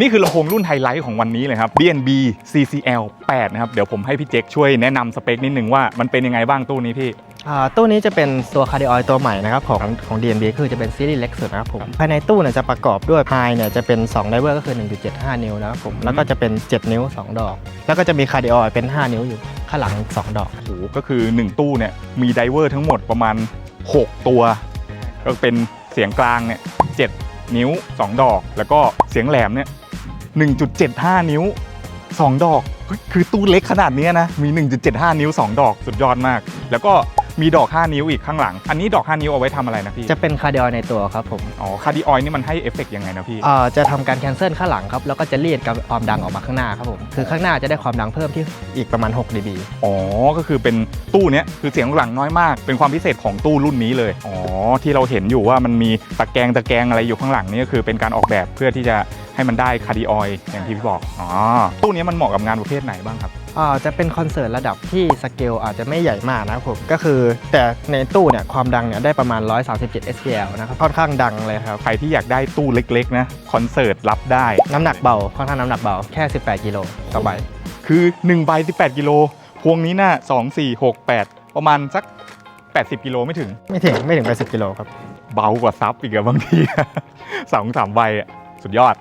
นี่คือลำโพงรุ่นไฮไลท์ของวันนี้เลยครับ B&B CCL 8 นะครับ เดี๋ยวผมให้พี่เจคช่วยแนะนำสเปคนิดนึงว่ามันเป็นยังไงบ้างตู้นี้พี่ อ่าตู้นี้จะเป็นตัวคาร์ดิออยตัวใหม่นะครับของของ DNB คือจะเป็นซีรีส์เล็กสุดนะครับผมภายในตู้เนี่ยจะประกอบด้วยพายเนี่ยจะเป็น2ไดเวอร์ก็คือ 1.75 นิ้วนะครับผมแล้วก็จะเป็น 7 นิ้ว 2 ดอก แล้วก็จะมีคาร์ดิออยเป็น 5 นิ้วอยู่ข้างหลัง 2 ดอก โอ้โหก็คือ 1 ตู้เนี่ยมีไดเวอร์ทั้งหมดประมาณ 6 ตัว ก็เป็นเสียงกลางเนี่ย7นิ้ว 2 ดอก แล้วก็เสียงแหลมเนี่ย 1.75 นิ้ว 2 ดอกเฮ้ยคือตู้เล็กขนาดเนี้ยนะ มี 1.75 นิ้ว 2 ดอก สุดยอดมาก แล้วก็มีดอก 5 นิ้วอีกข้างหลัง อันนี้ดอก 5 นิ้วเอาไว้ทำอะไรนะพี่ จะเป็นคาร์ดิออยในตัวครับผม อ๋อ คาร์ดิออยนี่มันให้เอฟเฟกต์ยังไงนะพี่อ่าจะทำการแคนเซิลข้างหลังครับ แล้วก็จะเรียดกับความดังออกมาข้างหน้าครับผม คือข้างหน้าจะได้ความดังเพิ่มที่อีกประมาณ 6 dB อ๋อ ก็คือเป็นตู้เนี้ยคือเสียงหลังน้อยมาก เป็นความพิเศษของตู้รุ่นนี้เลย อ๋อ ที่เราเห็นอยู่ว่ามันมีตะแกรงตะแกรงอะไรอยู่ข้างหลังนี่ก็คือเป็นการออกแบบเพื่อที่จะ ให้มันได้คาร์ดิออยอย่างที่พี่บอกอ๋อตู้เนี้ยมันเหมาะกับงานประเภทไหนบ้างครับ อ่าจะเป็นคอนเสิร์ตระดับที่สเกลอาจจะไม่ใหญ่มากนะครับผมก็คือแต่ในตู้เนี่ยความดังเนี่ยได้ประมาณ 137 SPL นะครับค่อนข้างดังเลยครับ ใครที่อยากได้ตู้เล็กๆนะคอนเสิร์ตรับได้ น้ำหนักเบาค่อนข้างน้ำหนักเบาแค่ 18 กิโลต่อใบคือ1ใบ18 กิโลพวงนี้น่ะ2 4 6 8 ประมาณสัก 80 กิโลไม่ถึง ไม่ถึงไม่ถึง80กิโลครับ เบากว่าซับอีกอะบางที สองสามใบอะสุดยอด